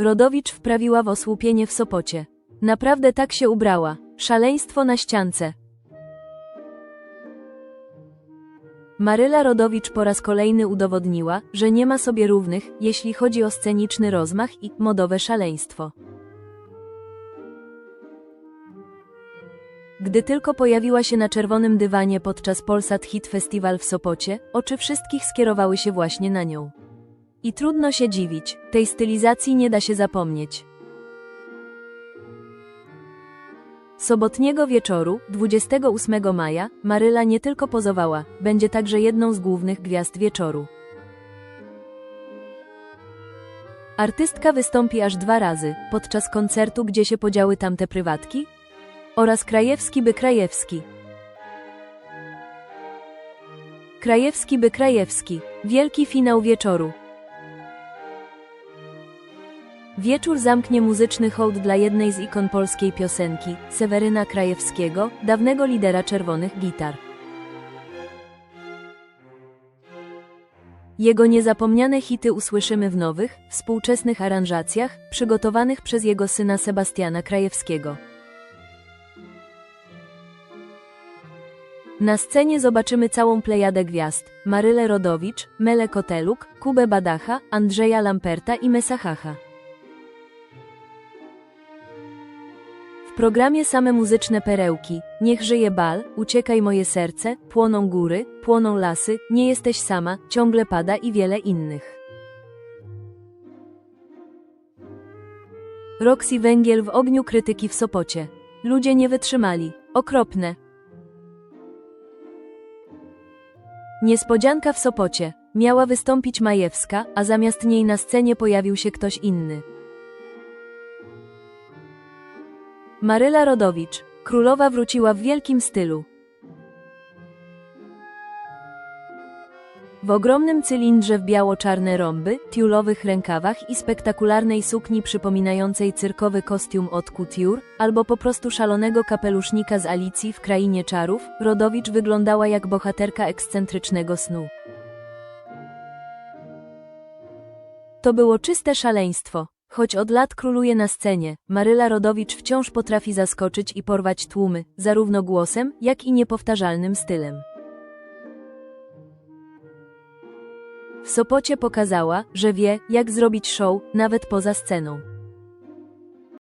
Rodowicz wprawiła w osłupienie w Sopocie. Naprawdę tak się ubrała. Szaleństwo na ściance. Maryla Rodowicz po raz kolejny udowodniła, że nie ma sobie równych, jeśli chodzi o sceniczny rozmach i modowe szaleństwo. Gdy tylko pojawiła się na czerwonym dywanie podczas Polsat Hit Festival w Sopocie, oczy wszystkich skierowały się właśnie na nią. I trudno się dziwić, tej stylizacji nie da się zapomnieć. Sobotniego wieczoru, 28 maja, Maryla nie tylko pozowała, będzie także jedną z głównych gwiazd wieczoru. Artystka wystąpi aż dwa razy, podczas koncertu Gdzie się podziały tamte prywatki? oraz Krajewski by Krajewski. Krajewski by Krajewski. Wielki finał wieczoru. Wieczór zamknie muzyczny hołd dla jednej z ikon polskiej piosenki, Seweryna Krajewskiego, dawnego lidera czerwonych gitar. Jego niezapomniane hity usłyszymy w nowych, współczesnych aranżacjach, przygotowanych przez jego syna Sebastiana Krajewskiego. Na scenie zobaczymy całą plejadę gwiazd: Marylę Rodowicz, Mele Koteluk, Kubę Badacha, Andrzeja Lamperta i Mesahacha. W programie same muzyczne perełki: Niech żyje bal, Uciekaj moje serce, Płoną góry, Płoną lasy, Nie jesteś sama, Ciągle pada i wiele innych. Roxy Węgiel w ogniu krytyki w Sopocie. Ludzie nie wytrzymali. Okropne. Niespodzianka w Sopocie. Miała wystąpić Majewska, a zamiast niej na scenie pojawił się ktoś inny. Maryla Rodowicz. Królowa wróciła w wielkim stylu. W ogromnym cylindrze w biało-czarne rąby, tiulowych rękawach i spektakularnej sukni przypominającej cyrkowy kostium od couture, albo po prostu szalonego kapelusznika z Alicji w Krainie Czarów, Rodowicz wyglądała jak bohaterka ekscentrycznego snu. To było czyste szaleństwo. Choć od lat króluje na scenie, Maryla Rodowicz wciąż potrafi zaskoczyć i porwać tłumy, zarówno głosem, jak i niepowtarzalnym stylem. W Sopocie pokazała, że wie, jak zrobić show, nawet poza sceną.